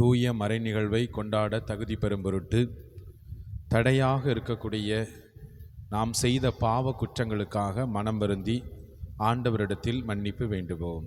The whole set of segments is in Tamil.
தூய மறை நிகழ்வை கொண்டாட தகுதி பெறும் பொருட்டு தடையாக இருக்கக்கூடிய நாம் செய்த பாவ குற்றங்களுக்காக மனம் வருந்தி ஆண்டவரிடத்தில் மன்னிப்பு வேண்டுவோம்.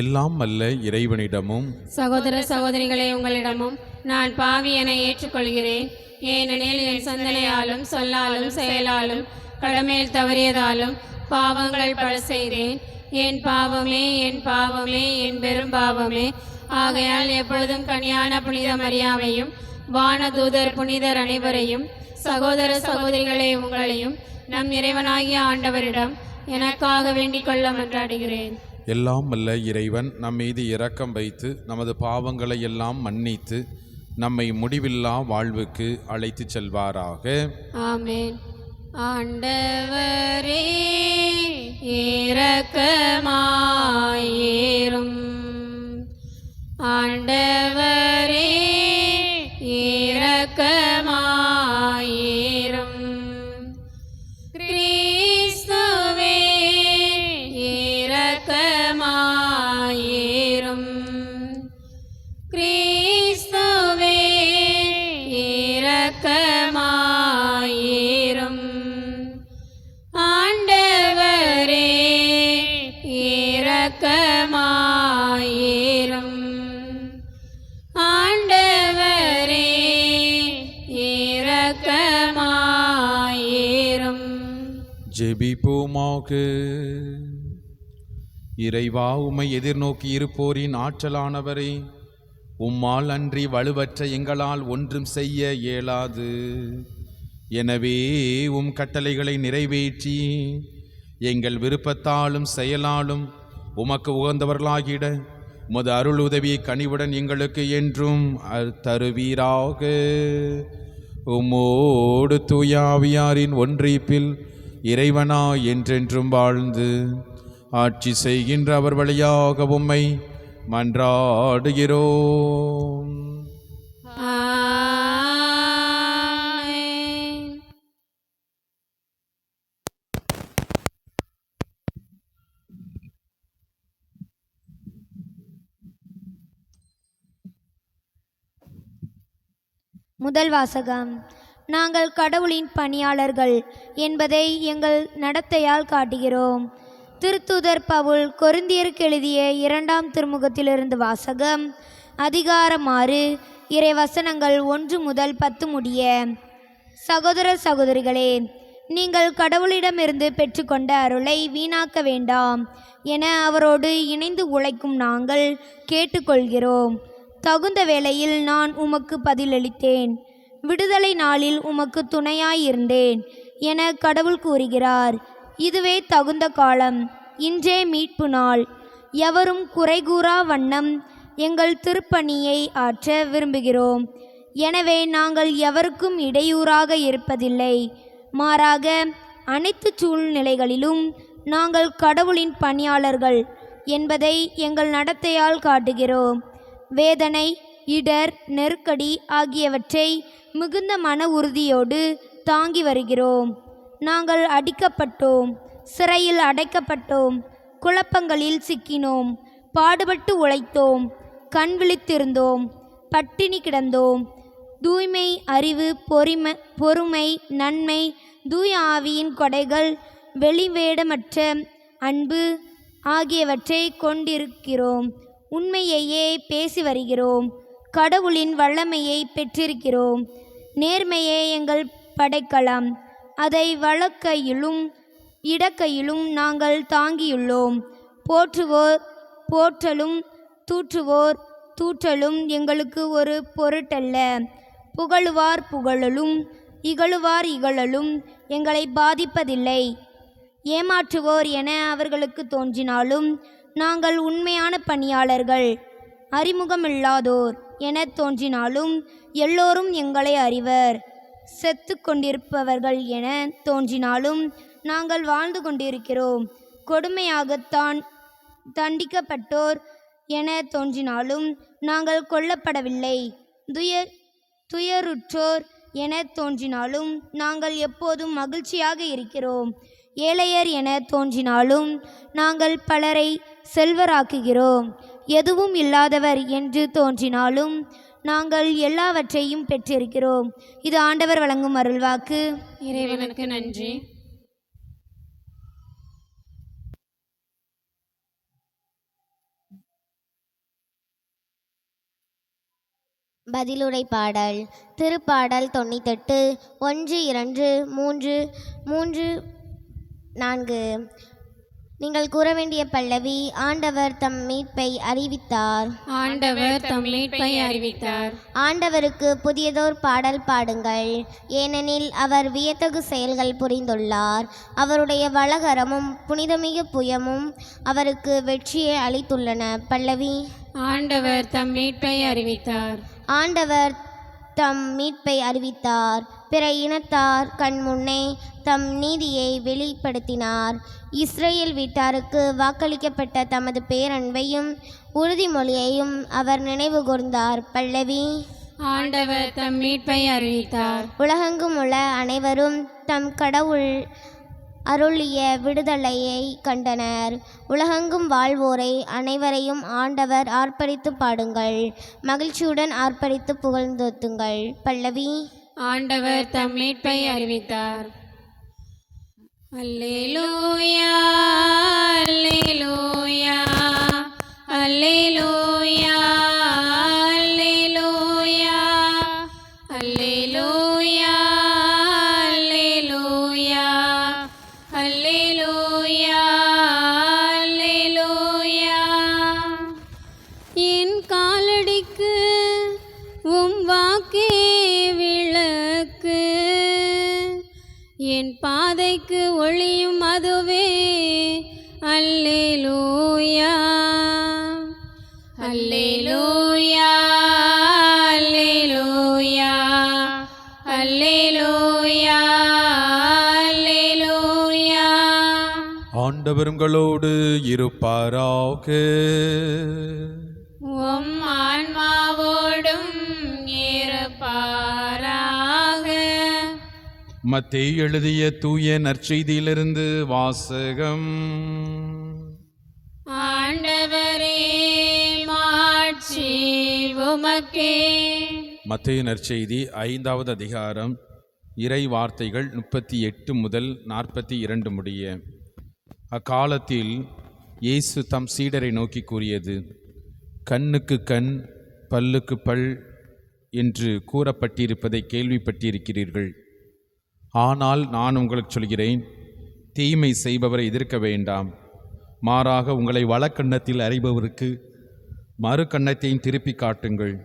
எல்லாம் அல்ல இறைவனிடமும். சகோதர சகோதரிகளே உங்களிடமும் நான் பாவி என ஏற்றுக்கொள்கிறேன். ஏனெனில் என் சிந்தனையாலும் சொல்லாலும் செயலாலும் கடமையில் தவறியதாலும் பாவங்கள் பல செய்தேன். என் பாவமே என் பாவமே என் பெரும் பாவமே ஆகையால் எப்பொழுதும் கனியான புனித மரியாவையும் வானதூதர் புனிதர் அனைவரையும் சகோதர சகோதரிகளே உங்களையும் நம் இறைவனாகிய ஆண்டவரிடம் எனக்காக வேண்டிக் கொள்ள மன்றாடுகிறேன். எல்லாம் அல்ல இறைவன் நம் மீது இரக்கம் வைத்து நமது பாவங்களை எல்லாம் மன்னித்து நம்மை முடிவில்லா வாழ்வுக்கு அழைத்துச் செல்வாராக. ஆமென். ஆண்டவரே இரக்கமாயிரும் ஆண்டவரே இரக்கமா ஜெபிப்போமாக இறைவா உம்மை எதிர்நோக்கி இருப்போரின் ஆற்றலானவரை உம்மால் அன்றி வலுவற்ற எங்களால் ஒன்றும் செய்ய இயலாது. எனவே உம் கட்டளைகளை நிறைவேற்றி எங்கள் விருப்பத்தாலும் செயலாலும் உமக்கு உகந்தவர்களாகிட உமது அருள் உதவியை கனிவுடன் எங்களுக்கு என்றும் அ- தருவீராக. உம்மோடு தூயாவியாரின் ஒன்றிப்பில் இறைவனா என்றென்றும் வாழ்ந்து ஆட்சி செய்கின்ற அவர் வழியாக உம்மை மன்றாடுகிறோம். ஆமென். முதல் வாசகம். நாங்கள் கடவுளின் பணியாளர்கள் என்பதை எங்கள் நடத்தையால் காட்டுகிறோம். திருத்துதர் பவுல் கொருந்தியருக்கு எழுதிய இரண்டாம் திருமுகத்திலிருந்து வாசகம் அதிகாரம் ஆறு இறை வசனங்கள் ஒன்று முதல் பத்து முடிய சகோதர சகோதரிகளே நீங்கள் கடவுளிடமிருந்து பெற்றுக்கொண்ட அருளை வீணாக்க வேண்டாம் என அவரோடு இணைந்து உழைக்கும் நாங்கள் கேட்டுக்கொள்கிறோம். தகுந்த வேளையில் நான் உமக்கு பதிலளித்தேன். விடுதலை நாளில் உமக்கு துணையாயிருந்தேன் என கடவுள் கூறுகிறார். இதுவே தகுந்த காலம். இன்றே மீட்பு நாள். எவரும் குறைகூறா வண்ணம் எங்கள் திருப்பணியை ஆற்ற விரும்புகிறோம். எனவே நாங்கள் எவருக்கும் இடையூறாக இருப்பதில்லை. மாறாக அனைத்து சூழ்நிலைகளிலும் நாங்கள் கடவுளின் பணியாளர்கள் என்பதை எங்கள் நடத்தையால் காட்டுகிறோம். வேதனை இடர் நெருக்கடி ஆகியவற்றை மிகுந்த மன உறுதியோடு தாங்கி வருகிறோம். நாங்கள் அடிக்கப்பட்டோம் சிறையில் அடைக்கப்பட்டோம் குழப்பங்களில் சிக்கினோம் பாடுபட்டு உழைத்தோம் கண் விழித்திருந்தோம் பட்டினி கிடந்தோம். தூய்மை அறிவு பொறிமை பொறுமை நன்மை தூய ஆவியின் கொடைகள் வெளிவேடமற்ற அன்பு ஆகியவற்றை கொண்டிருக்கிறோம். உண்மையையே பேசி வருகிறோம். கடவுளின் வல்லமையை பெற்றிருக்கிறோம். நேர்மையே எங்கள் படைக்கலம். அதை வழக்கையிலும் இடக்கையிலும் நாங்கள் தாங்கியுள்ளோம். போற்றுவோர் போற்றலும் தூற்றுவோர் தூற்றலும் எங்களுக்கு ஒரு பொருட்டல்ல. புகழுவார் புகழலும் இகழுவார் இகழலும் எங்களை பாதிப்பதில்லை. ஏமாற்றுவோர் என அவர்களுக்கு தோன்றினாலும் நாங்கள் உண்மையான பணியாளர்கள் அறிமுகமில்லாதோர். என தோன்றினாலும் எல்லோரும் எங்களை அறிவர். செத்து கொண்டிருப்பவர்கள் என தோன்றினாலும் நாங்கள் வாழ்ந்து கொண்டிருக்கிறோம். கொடுமையாகத்தான் தண்டிக்கப்பட்டோர் என தோன்றினாலும் நாங்கள் கொல்லப்படவில்லை. துய துயருற்றோர் என தோன்றினாலும் நாங்கள் எப்போதும் மகிழ்ச்சியாக இருக்கிறோம். ஏழையர் என தோன்றினாலும் நாங்கள் பலரை செல்வராக்குகிறோம். எதுவும் இல்லாதவர் என்று தோன்றினாலும் நாங்கள் எல்லாவற்றையும் பெற்றிருக்கிறோம். இது ஆண்டவர் வழங்கும் அருள்வாக்கு. இறைவனுக்கு நன்றி. பதிலுரை பாடல். திருப்பாடல் தொண்ணூத்தெட்டு ஒன்று இரண்டு மூன்று மூன்று நான்கு. நீங்கள் கூற வேண்டிய பல்லவி ஆண்டவர் தம் மீட்பை அறிவித்தார். ஆண்டவர் தம் மீட்பை அறிவித்தார். ஆண்டவருக்கு புதியதோர் பாடல் பாடுங்கள். ஏனெனில் அவர் வியத்தகு செயல்கள் புரிந்துள்ளார். அவருடைய வளகரமும் புனிதமிகு புயமும் அவருக்கு வெற்றியை அளித்துள்ளன. பல்லவி. ஆண்டவர் தம் மீட்பை அறிவித்தார். ஆண்டவர் தம் மீட்பை அறிவித்தார். பிற இனத்தார் கண் முன்னே தம் நீதியை வெளிப்படுத்தினார். இஸ்ரேல் வீட்டாருக்கு வாக்களிக்கப்பட்ட தமது பேரன்பையும் உறுதிமொழியையும் அவர் நினைவு கூர்ந்தார் பல்லவி. ஆண்டவர் தம் மீட்பை அறிவித்தார். உலகெங்கும் உள்ள அனைவரும் தம் கடவுள் அருளிய விடுதலையை கண்டனர். உலகெங்கும் வாழ்வோரை அனைவரையும் ஆண்டவர் ஆர்ப்பரித்து பாடுங்கள். மகிழ்ச்சியுடன் ஆர்ப்பரித்து புகழ்ந்தோத்துங்கள் பல்லவி. ஆண்டவர் தம் மீட்பை அறிவித்தார். அல்லேலூயா அல்லேலூயா அல்லேலூயா. என் பாதைக்கு ஒளியும் அதுவே. அல்லே லூயா அல்லே லூயா அல்லே லூயா அல்லே லூயா அல்லே லூயா ஆண்டவருங்களோடு இருப்பாராக. மத்தேயு எழுதிய தூய நற்செய்தியிலிருந்து வாசகம். ஆண்டவரே மாட்சி உமக்கே. மத்தேயு நற்செய்தி ஐந்தாவது அதிகாரம் இறை வார்த்தைகள் முப்பத்தி எட்டு முதல் நாற்பத்தி இரண்டு முடிய. அக்காலத்தில் இயேசு தம் சீடரை நோக்கி கூறியது கண்ணுக்கு கண் பல்லுக்கு பல் என்று கூறப்பட்டிருப்பதை கேள்விப்பட்டிருக்கிறீர்கள். ஆனால் நான் உங்களுக்கு சொல்கிறேன் தீமை செய்பவரை எதிர்க்க வேண்டாம். மாறாக உங்களை வழக்கண்ணத்தில் அறிபவருக்கு மறு கண்ணத்தையும் திருப்பி காட்டுங்கள்.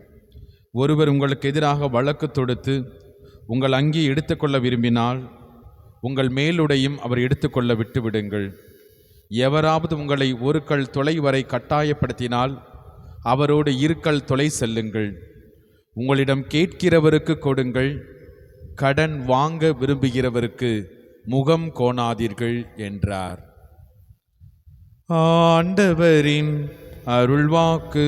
ஒருவர் உங்களுக்கு எதிராக வழக்கு தொடுத்து உங்கள் அங்கி எடுத்துக்கொள்ள விரும்பினால் உங்கள் மேலுடையும் அவர் எடுத்துக்கொள்ள விட்டுவிடுங்கள். எவராவது உங்களை ஒரு கல் தொலை வரை கட்டாயப்படுத்தினால் அவரோடு இருக்கல் தொலை செல்லுங்கள். உங்களிடம் கேட்கிறவருக்கு கொடுங்கள் கடன் வாங்க விரும்புகிறவருக்கு முகம் கோணாதீர்கள் என்றார். ஆண்டவரின் அருள்வாக்கு.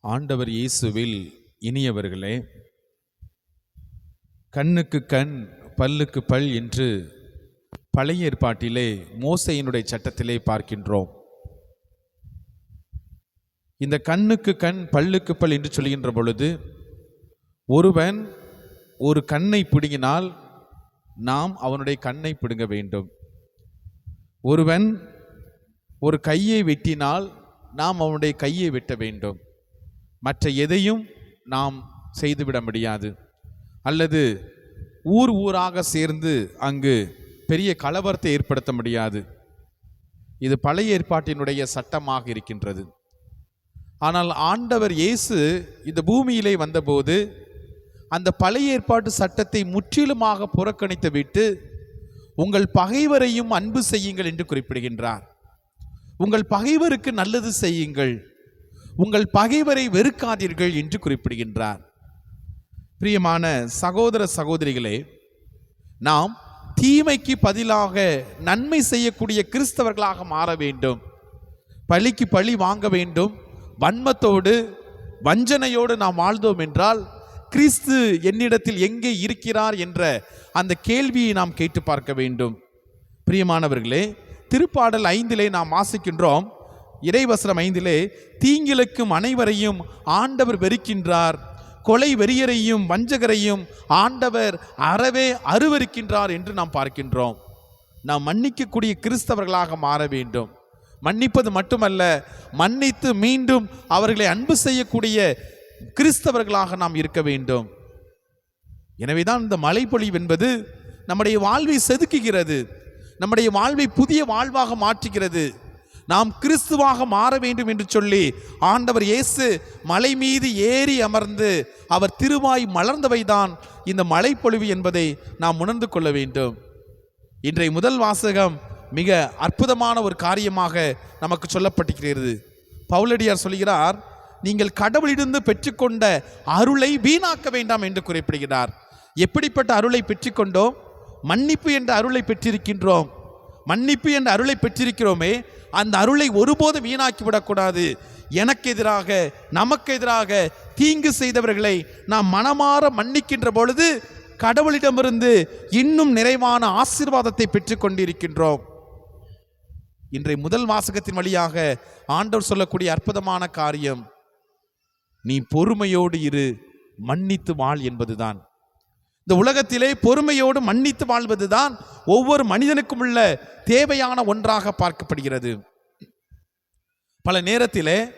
ஆண்டவர் இயேசுவில் இனியவர்களே கண்ணுக்கு கண் பல்லுக்கு பல் என்று பழைய ஏற்பாட்டிலே மோசையினுடைய சட்டத்திலே பார்க்கின்றோம். இந்த கண்ணுக்கு கண் பல்லுக்கு பல் என்று சொல்கின்ற பொழுது ஒருவன் ஒரு கண்ணை பிடுங்கினால் நாம் அவனுடைய கண்ணை பிடுங்க வேண்டும். ஒருவன் ஒரு கையை வெட்டினால் நாம் அவனுடைய கையை வெட்ட வேண்டும். மற்ற எதையும் நாம் செய்துவிட முடியாது. அல்லது ஊர் ஊராக சேர்ந்து அங்கு பெரிய கலவரத்தை ஏற்படுத்த முடியாது. இது பழைய ஏற்பாட்டினுடைய சட்டமாக இருக்கின்றது. ஆனால் ஆண்டவர் இயேசு இந்த பூமியிலே வந்தபோது அந்த பழைய ஏற்பாட்டு சட்டத்தை முற்றிலுமாக புறக்கணித்து விட்டு உங்கள் பகைவரையும் அன்பு செய்யுங்கள் என்று குறிப்பிடுகின்றார். உங்கள் பகைவருக்கு நல்லது செய்யுங்கள். உங்கள் பகைவரை வெறுக்காதீர்கள் என்று குறிப்பிடுகின்றார். பிரியமான சகோதர சகோதரிகளே நாம் தீமைக்கு பதிலாக நன்மை செய்யக்கூடிய கிறிஸ்தவர்களாக மாற வேண்டும். பழிக்கு பழி வாங்க வேண்டும். வன்மத்தோடு வஞ்சனையோடு நாம் வாழ்ந்தோம் என்றால் கிறிஸ்து என்னிடத்தில் எங்கே இருக்கிறார் என்ற அந்த கேள்வியை நாம் கேட்டு பார்க்க வேண்டும். பிரியமானவர்களே திருப்பாடல் ஐந்திலே நாம் வாசிக்கின்றோம். இறைவசனம் ஐந்திலே தீங்கிழக்கும் அனைவரையும் ஆண்டவர் வெறுக்கின்றார். கொலை வெறியரையும் வஞ்சகரையும் ஆண்டவர் அறவே அருவருக்கின்றார் என்று நாம் பார்க்கின்றோம். நாம் மன்னிக்கக்கூடிய கிறிஸ்தவர்களாக மாற வேண்டும். மன்னிப்பது மட்டுமல்ல மன்னித்து மீண்டும் அவர்களை அன்பு செய்யக்கூடிய கிறிஸ்தவர்களாக நாம் இருக்க வேண்டும். எனவேதான் இந்த மழைப்பொழிவு என்பது நம்முடைய வாழ்வை செதுக்குகிறது. நம்முடைய வாழ்வை புதிய வாழ்வாக மாற்றுகிறது. நாம் கிறிஸ்துவாக மாற வேண்டும் என்று சொல்லி ஆண்டவர் இயேசு மலை மீது ஏறி அமர்ந்து அவர் திருவாய் மலர்ந்தவைதான் இந்த மலைப்பொழிவு என்பதை நாம் உணர்ந்து கொள்ள வேண்டும். இன்றைய முதல் வாசகம் மிக அற்புதமான ஒரு காரியமாக நமக்கு சொல்லப்பட்டிருக்கிறது. பவுலடியார் சொல்கிறார் நீங்கள் கடவுளிடந்து பெற்றுக்கொண்ட அருளை வீணாக்க வேண்டாம் என்று குறிப்பிடுகிறார். எப்படிப்பட்ட அருளை பெற்றுக்கொண்டோம்? மன்னிப்பு என்ற அருளை பெற்றிருக்கின்றோம். மன்னிப்பு என்ற அருளை பெற்றிருக்கிறோமே அந்த அருளை ஒருபோதும் வீணாக்கி விடக்கூடாது. எனக்கு எதிராக நமக்கு எதிராக தீங்கு செய்தவர்களை நாம் மனமாற மன்னிக்கின்ற பொழுது கடவுளிடமிருந்து இன்னும் நிறைவான ஆசீர்வாதத்தை பெற்றுக் கொண்டிருக்கின்றோம். இன்றைய முதல் வாசகத்தின் வழியாக ஆண்டவர் சொல்லக்கூடிய அற்புதமான காரியம் நீ பொறுமையோடு இரு மன்னித்து வாழ் என்பதுதான். இந்த உலகத்திலே பொறுமையோடு மன்னித்து வாழ்வதுதான் ஒவ்வொரு மனிதனுக்கும் உள்ள தேவையான ஒன்றாக பார்க்கப்படுகிறது. பல நேரத்திலே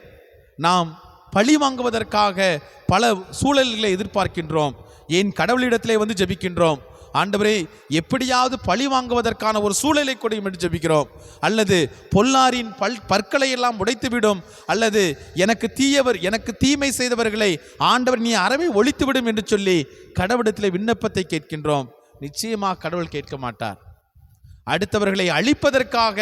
நாம் பழி வாங்குவதற்காக பல சூழல்களை எதிர்பார்க்கின்றோம். ஏன் கடவுளிடத்திலே வந்து ஜெபிக்கின்றோம்? ஆண்டவரே எப்படியாவது பழி வாங்குவதற்கான ஒரு சூழலை கொடும் என்று ஜெபிக்கிறோம். அல்லது பொல்லாரின் பல் பற்களை எல்லாம் உடைத்துவிடும். அல்லது எனக்கு தீயவர் எனக்கு தீமை செய்தவர்களை ஆண்டவர் நீ அறவே ஒழித்துவிடும் என்று சொல்லி கடவுளிடத்திலே விண்ணப்பத்தை கேட்கின்றோம். நிச்சயமாக கடவுள் கேட்க மாட்டார். அடுத்தவர்களை அழிப்பதற்காக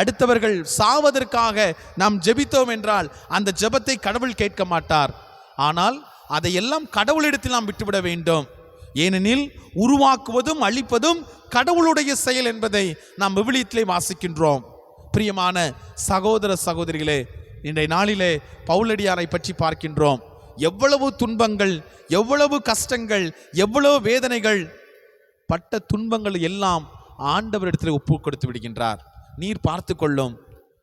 அடுத்தவர்கள் சாவதற்காக நாம் ஜெபித்தோம் என்றால் அந்த ஜெபத்தை கடவுள் கேட்க மாட்டார். ஆனால் அதையெல்லாம் கடவுளிடத்தில் நாம் விட்டுவிட வேண்டும். ஏனெனில் உருவாக்குவதும் அழிப்பதும் கடவுளுடைய செயல் என்பதை நாம் விவிலியத்திலே வாசிக்கின்றோம். பிரியமான சகோதர சகோதரிகளே இன்றைய நாளிலே பவுலடியாரை பற்றி பார்க்கின்றோம். எவ்வளவு துன்பங்கள் எவ்வளவு கஷ்டங்கள் எவ்வளவு வேதனைகள் பட்ட துன்பங்கள் எல்லாம் ஆண்டவரிடத்தில் ஒப்பு கொடுத்து விடுகின்றார். நீர் பார்த்து கொள்ளும்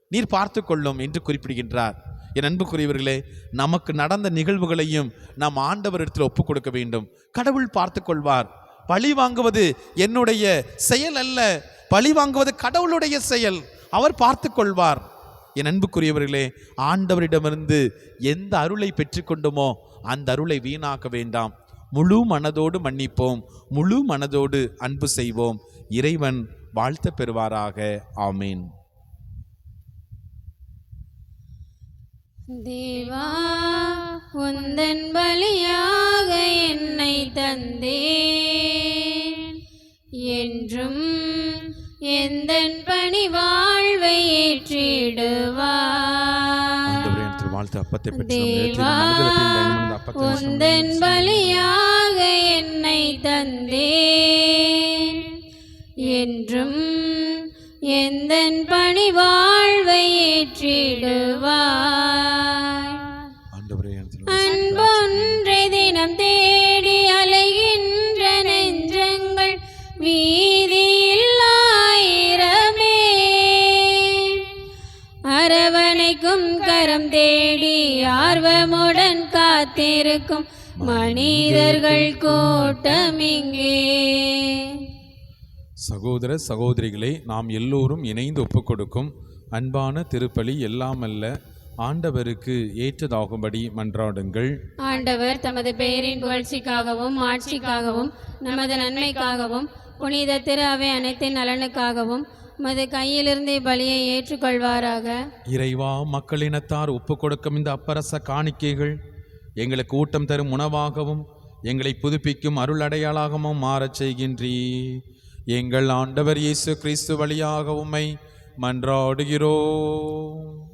நீர் பார்த்து கொள்ளும் என்று குறிப்பிடுகின்றார். என் அன்புக்குரியவர்களே நமக்கு நடந்த நிகழ்வுகளையும் நாம் ஆண்டவரிடத்தில் ஒப்பு கொடுக்க வேண்டும். கடவுள் பார்த்து கொள்வார் பழி வாங்குவது என்னுடைய செயல் அல்ல. பழி வாங்குவது கடவுளுடைய செயல். அவர் பார்த்து கொள்வார் என் அன்புக்குரியவர்களே ஆண்டவரிடமிருந்து எந்த அருளை பெற்றுக்கொண்டுமோ அந்த அருளை வீணாக்க வேண்டாம். முழு மனதோடு மன்னிப்போம். முழு மனதோடு அன்பு செய்வோம். இறைவன் வாழ்த்த பெறுவாராக. ஆமீன். தேவா உந்தன் பலியாக என்னை தந்தேன். என்றும் எந்தன் பணி வாழ்வை ஏற்றிடுவார் தேவா உந்தன் பலியாக என்னை தந்தேன். என்றும் எந்தன் பணி வாழ்வை ஏற்றிடுவாய்? அன்பொன்றை தினம் தேடி அலைகின்ற நெஞ்சங்கள் வீதியில் ஆயிரமே. அரவணைக்கும் கரம் தேடி ஆர்வமுடன் காத்திருக்கும் மனிதர்கள் கூட்டம் இங்கே. சகோதர சகோதரிகளை நாம் எல்லோரும் இணைந்து ஒப்புக்கொடுக்கும் அன்பான திருப்பலி எல்லாமல்ல ஆண்டவருக்கு ஏற்றதாகும்படி மன்றாடுங்கள். ஆண்டவர் தமது பெயரின் புகழ்ச்சிக்காகவும் ஆட்சிக்காகவும் நமது நன்மைக்காகவும் புனித திரு அவை அனைத்தின் நலனுக்காகவும் உமது கையிலிருந்தே பலியை ஏற்றுக்கொள்வாராக. இறைவா மக்களினத்தார் ஒப்பு கொடுக்கும் இந்த அப்பரச காணிக்கைகள் எங்களுக்கு ஊட்டம் தரும் உணவாகவும் எங்களை புதுப்பிக்கும் அருள் அடையாளாகவும் மாறச் செய்கின்றீ எங்கள் ஆண்டவர் இயேசு கிறிஸ்து வழியாக உம்மை மன்றாடுகிறோம்.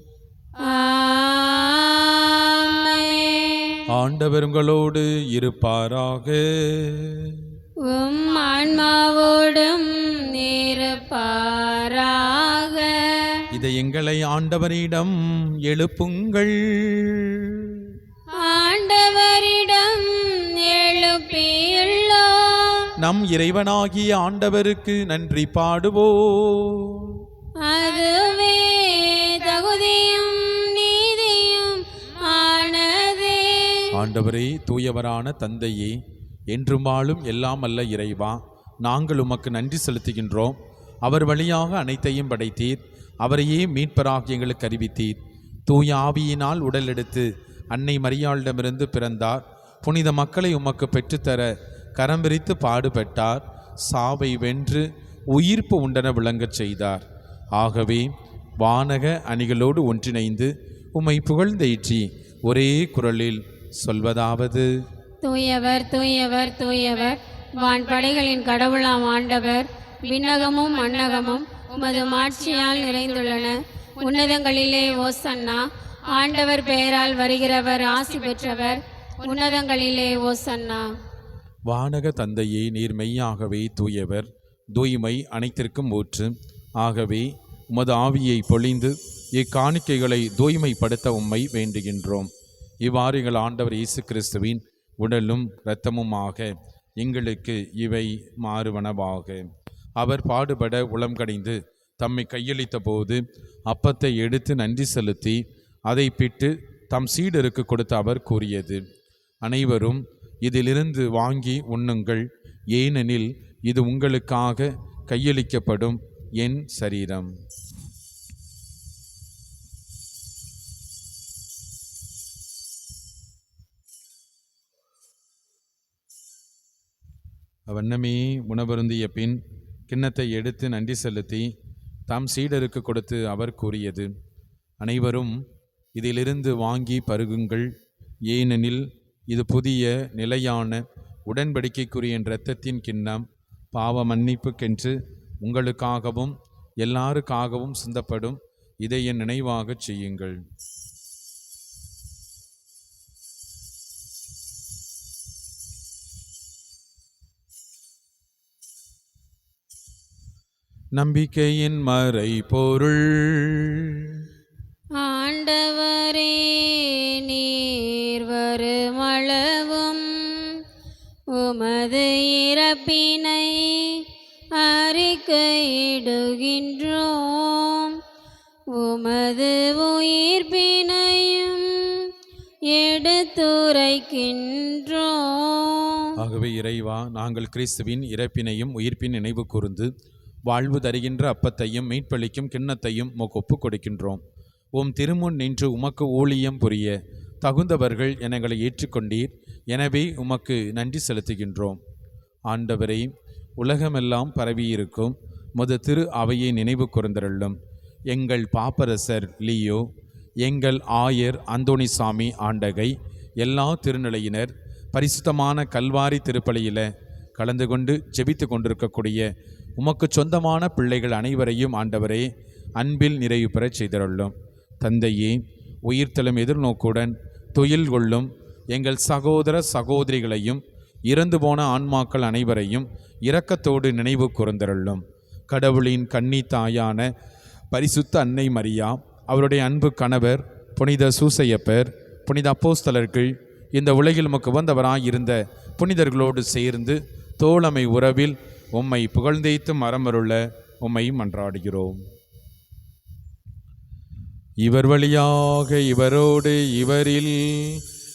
ஆமென். ஆண்டவர் உங்களோடு இருப்பாராக. உம் ஆன்மாவோடும் இருப்பாராக. இதை எங்களை ஆண்டவரிடம் எழுப்புங்கள். ஆண்டவரிடம் எழுப்பியுள்ளோம் நம் இறைவனாகிய ஆண்டவருக்கு நன்றி பாடுவோம். அதுவே தகுதியும் நீதியும் ஆனதே. ஆண்டவரே தூயவரான தந்தையே என்றும் வாழும் எல்லாம் அல்ல இறைவா. நாங்கள் உமக்கு நன்றி செலுத்துகின்றோம். அவர் வழியாக அனைத்தையும் படைத்தீர். அவரையே மீட்பராக எங்களுக்கு அறிவித்தீர். தூய ஆவியினால் உடல் எடுத்து அன்னை மரியாளிடமிருந்து பிறந்தார். புனித மக்களை உமக்கு பெற்றுத்தர கரம் பாடுபட்டார். சாவை வென்று உயிர்ப்பு உண்டன விளங்கச் செய்தார். ஆகவே வானக அணிகளோடு ஒன்றிணைந்து உம்மை புகழ்ந்தேற்றி ஒரே குரலில் சொல்வதாவது. தூயவர் தூயவர் தூயவர் வான்படைகளின் கடவுளாம் ஆண்டவர் விண்ணகமும் மண்ணகமும் உமது மாட்சியால் நிறைந்துள்ளன. உன்னதங்களிலே ஓசன்னா ஆண்டவர் பெயரால் வருகிறவர் ஆசி பெற்றவர் உன்னதங்களிலே ஓசன்னா. வானக தந்தையே நீர் மெய்யாகவே தூயவர். தூய்மை அனைத்திற்கும் ஊற்று. ஆகவே உமது ஆவியை பொழிந்து இக்காணிக்கைகளை தூய்மைப்படுத்த உம்மை வேண்டுகின்றோம். இவ்வாறு எங்கள் ஆண்டவர் இயேசு கிறிஸ்துவின் உடலும் இரத்தமுமாக எங்களுக்கு இவை மாறுவனவாக. அவர் பாடுபட உளம் கடைந்து தம்மை கையளித்த போது அப்பத்தை எடுத்து நன்றி செலுத்தி அதை பிட்டு தம் சீடருக்கு கொடுத்த அவர் கூறியது. அனைவரும் இதிலிருந்து வாங்கி உண்ணுங்கள். ஏனெனில் இது உங்களுக்காக கையளிக்கப்படும் என் சரீரம். வண்ணமே உணவருந்திய பின் கிண்ணத்தை எடுத்து நன்றி செலுத்தி தாம் சீடருக்கு கொடுத்து அவர் கூறியது. அனைவரும் இதிலிருந்து வாங்கி பருகுங்கள். ஏனெனில் இது புதிய நிலையான உடன்படிக்கைக்குரிய என் இரத்தத்தின் கிண்ணம் பாவ மன்னிப்புக்கென்று உங்களுக்காகவும் எல்லாருக்காகவும் சிந்தப்படும் இதை என் நினைவாகச் செய்யுங்கள். நம்பிக்கையின் மறை பொருள் ஆண்டவரே இழப்பினை அறிக்கையிடுகின்றோம். உமது உயிர்ப்பினையும் எடுத்துரைக்கின்றோம். ஆகவே இறைவா நாங்கள் கிறிஸ்துவின் இறப்பினையும் உயிர்ப்பின் நினைவு கூர்ந்து வாழ்வு தருகின்ற அப்பத்தையும் மீட்பளிக்கும் கிண்ணத்தையும் உமக்கு ஒப்புக் கொடுக்கின்றோம். உம் திருமுன் நின்று உமக்கு ஊழியம் புரிய தகுந்தவர்கள் எங்களை ஏற்றுக்கொண்டீர். எனவே உமக்கு நன்றி செலுத்துகின்றோம். ஆண்டவரை உலகமெல்லாம் பரவியிருக்கும். முத திரு அவையை நினைவு கூர்ந்தருளும். எங்கள் பாப்பரசர் லியோ எங்கள் ஆயர் அந்தோணிசாமி ஆண்டகை எல்லா திருநிலையினர் பரிசுத்தமான கல்வாரி திருப்பலியில் கலந்து கொண்டு ஜெபித்து கொண்டிருக்கக்கூடிய உமக்கு சொந்தமான பிள்ளைகள் அனைவரையும் ஆண்டவரே அன்பில் நிறைவு பெறச் செய்தருளும். தந்தையே உயிர்த்தலும் எதிர்நோக்குடன் தொயில் கொள்ளும் எங்கள் சகோதர சகோதரிகளையும் இறந்து போன ஆன்மாக்கள் அனைவரையும் இரக்கத்தோடு நினைவு கூர்ந்தருளும். கடவுளின் கன்னி தாயான பரிசுத்த அன்னை மரியா அவருடைய அன்பு கணவர் புனித சூசையப்பர் புனித அப்போஸ்தலர்கள் இந்த உலகில் நமக்கு வந்தவராய் இருந்த புனிதர்களோடு சேர்ந்து தோழமை உறவில் உம்மை புகழ்ந்தேத்து மரமருள உம்மை மன்றாடுகிறோம். இவர் வழியாக இவரோடு இவரில்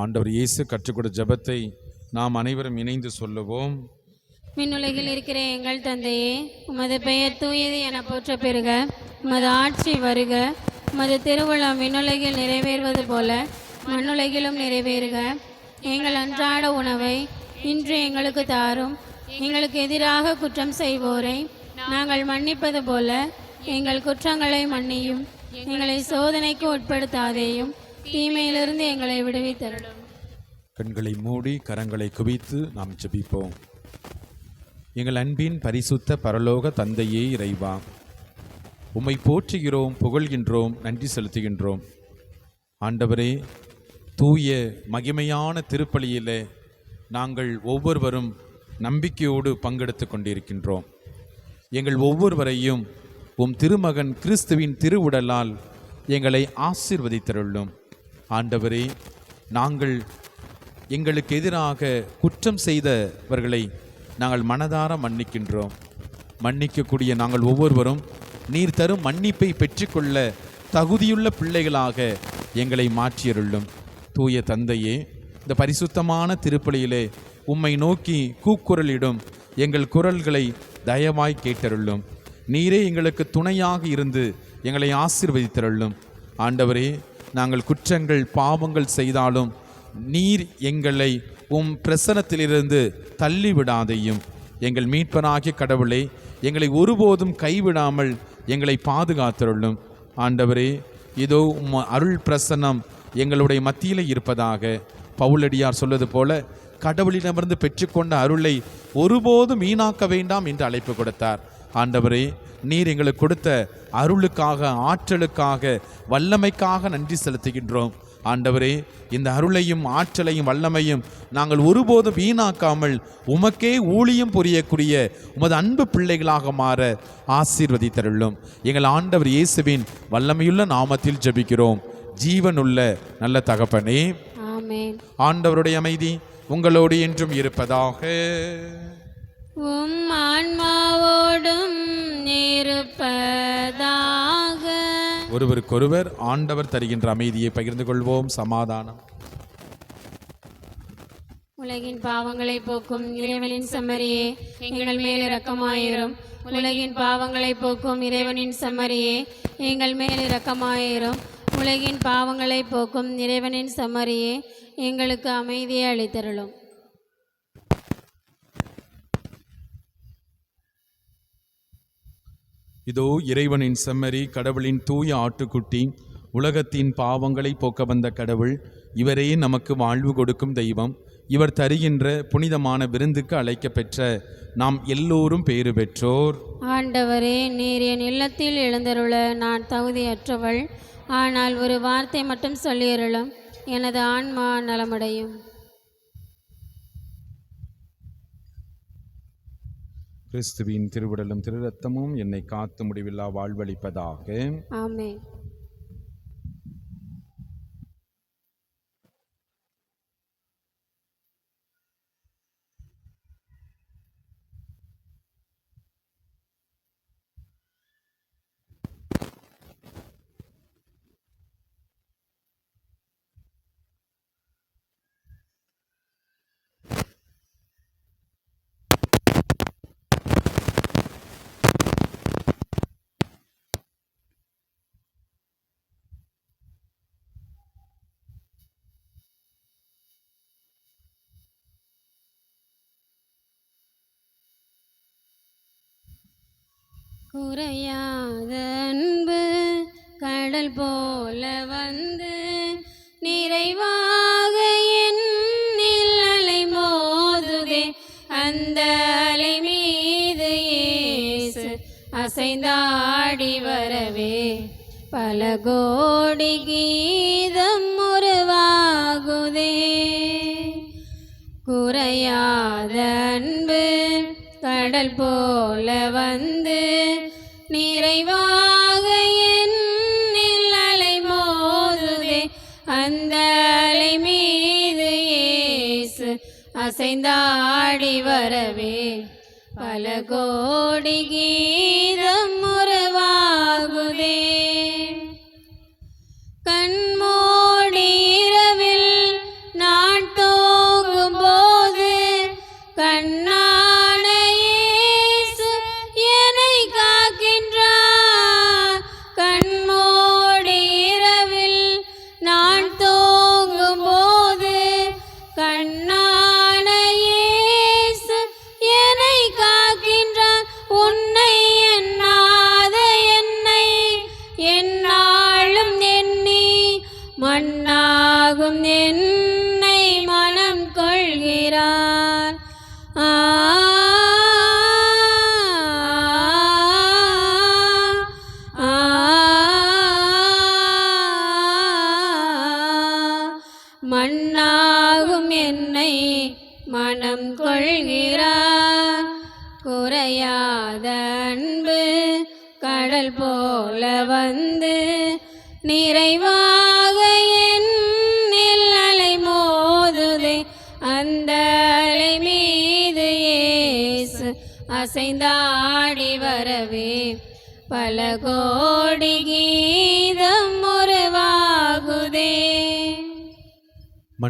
ஆண்டவர் இயேசு கற்றுக் கொடுத்த நாம் அனைவரும் இணைந்து சொல்லுவோம். மின்னுலகில் இருக்கிற எங்கள் தந்தையே உமது பெயர் தூயது என போற்ற பெறுக உமது ஆட்சி வருக. உமது திருவிழா மின்னுலகில் நிறைவேறுவது போல மண்ணுலகிலும் நிறைவேறுக. எங்கள் அன்றாட உணவை இன்று எங்களுக்கு தாரும். எங்களுக்கு எதிராக குற்றம் செய்வோரை நாங்கள் மன்னிப்பது போல எங்கள் குற்றங்களை மன்னியும். எங்களை சோதனைக்கு உட்படுத்தாதேயும். தீமையிலிருந்து எங்களை விடுவித்தருளும் கண்களை மூடி கரங்களை குவித்து நாம் ஜெபிப்போம். எங்கள் அன்பின் பரிசுத்த பரலோக தந்தையே இறைவா உம்மை போற்றுகிறோம் புகழ்கின்றோம் நன்றி செலுத்துகின்றோம். ஆண்டவரே தூய மகிமையான திருப்பலியில் நாங்கள் ஒவ்வொருவரும் நம்பிக்கையோடு பங்கெடுத்து கொண்டிருக்கின்றோம். எங்கள் ஒவ்வொருவரையும் உம் திருமகன் கிறிஸ்துவின் திருவுடலால் எங்களை ஆசீர்வதித்தருள்ளும் ஆண்டவரே நாங்கள் எங்களுக்கு எதிராக குற்றம் செய்தவர்களை நாங்கள் மனதார மன்னிக்கின்றோம். மன்னிக்கக்கூடிய நாங்கள் ஒவ்வொருவரும் நீர் தரும் மன்னிப்பை பெற்றுக்கொள்ள தகுதியுள்ள பிள்ளைகளாக எங்களை மாற்றியருளும். தூய தந்தையே இந்த பரிசுத்தமான திருப்பலியிலே உம்மை நோக்கி கூக்குரலிடும் எங்கள் குரல்களை தயவாய் கேட்டருளும். நீரே எங்களுக்கு துணையாக இருந்து எங்களை ஆசீர்வதித்தருளும். ஆண்டவரே நாங்கள் குற்றங்கள் பாவங்கள் செய்தாலும் நீர் எங்களை உம் பிரசனத்திலிருந்து தள்ளி விடாதையும் எங்கள் மீட்பனாகிய கடவுளை எங்களை ஒருபோதும் கைவிடாமல் எங்களை பாதுகாத்தருளும். ஆண்டவரே இதோ உம் அருள் பிரசன்னம் எங்களுடைய மத்தியில் இருப்பதாக பவுலடியார் சொல்வது போல கடவுளிடமிருந்து பெற்றுக்கொண்ட அருளை ஒருபோதும் வீணாக்க வேண்டாம் என்று அழைப்பு கொடுத்தார். ஆண்டவரே நீர் எங்களுக்கு கொடுத்த அருளுக்காக ஆற்றலுக்காக வல்லமைக்காக நன்றி செலுத்துகின்றோம். ஆண்டவரே இந்த அருளையும் ஆற்றலையும் வல்லமையும் நாங்கள் ஒருபோதும் வீணாக்காமல் உமக்கே ஊழியம் புரியக்கூடிய உமது அன்பு பிள்ளைகளாக மாற ஆசீர்வதித்தருளும். எங்கள் ஆண்டவர் இயேசுவின் வல்லமையுள்ள நாமத்தில் ஜெபிக்கிறோம். ஜீவனுள்ள நல்ல தகப்பனே. ஆண்டவருடைய அமைதி உங்களோடு என்றும் இருப்பதாக. உம் ஆன்மாவோடும் இருப்பதாக ஒருவருக்கொருவர் ஆண்டவர் தருகின்ற அமைதியை பகிர்ந்து கொள்வோம். சமாதானம். உலகின் பாவங்களை போக்கும் இறைவனின் செம்மறியே எங்கள் மேல் இரக்கமாயிரும். உலகின் பாவங்களை போக்கும் இறைவனின் செம்மறியே எங்கள் மேல் இரக்கமாயிரும். உலகின் பாவங்களை போக்கும் இறைவனின் செம்மறியே எங்களுக்கு அமைதியை அளித்தருளும். இதோ இறைவனின் செம்மறி கடவுளின் தூய ஆட்டுக்குட்டி உலகத்தின் பாவங்களை போக்க வந்த கடவுள் இவரே நமக்கு வாழ்வு கொடுக்கும் தெய்வம். இவர் தருகின்ற புனிதமான விருந்துக்கு அழைக்கப் பெற்ற நாம் எல்லோரும் பேறு பெற்றோர். ஆண்டவரே நீர் என் இல்லத்தில் எழுந்தருள நான் தகுதியற்றவள். ஆனால் ஒரு வார்த்தை மட்டும் சொல்லியருளும் எனது ஆன்மா நலமடையும். கிறிஸ்துவின் திருவிடலும் திருரத்தமும் என்னை காத்து முடிவில்லா வாழ்வளிப்பதாக. ஆமே குறையாத அன்பு கடல் போல வந்து நிறைவாக என் அலை மோதுதே. அந்த அலை மீது ஏசு அசைந்தாடி வரவே. பல கோடி கீதம் உருவாகுதே. குறையாத அன்பு கடல் போல வந்து நிறைவாக என் அலை மோதுதே. அந்த அலை மீது ஏசு அசைந்தாடி வரவே. பல கோடி கீதம் முறவாகுதே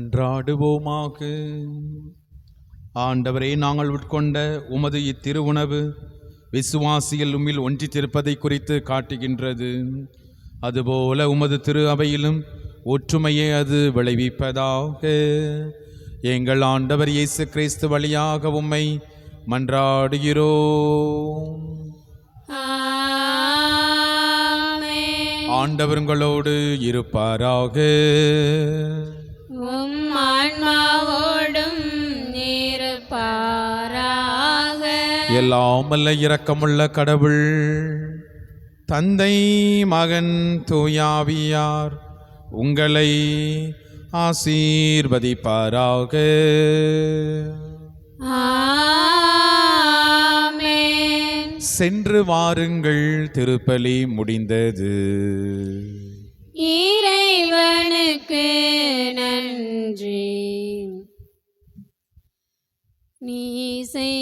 மன்றாடுவோமாக. ஆண்டவரே நாங்கள் உட்கொண்ட உமது இத்திருவுணவு விசுவாசிகள் உம்மில் ஒன்றித்திருப்பதை குறித்து காட்டுகின்றது. அதுபோல உமது திரு அவையிலும் ஒற்றுமையை அது விளைவிப்பதாக. எங்கள் ஆண்டவர் இயேசு கிறிஸ்து வழியாக உம்மை மன்றாடுகிறோம். ஆமென். ஆண்டவர் உங்களோடு இருப்பாராக. உம் ஆன்மாவோடும் இருப்பாராக எல்லாம் அல்ல இரக்கமுள்ள கடவுள். தந்தை மகன் தூயாவியார் உங்களை ஆசீர்வதிப்பாராக. சென்று வாருங்கள் திருப்பலி முடிந்தது. இறைவனுக்கு நன்றி. நீ செய்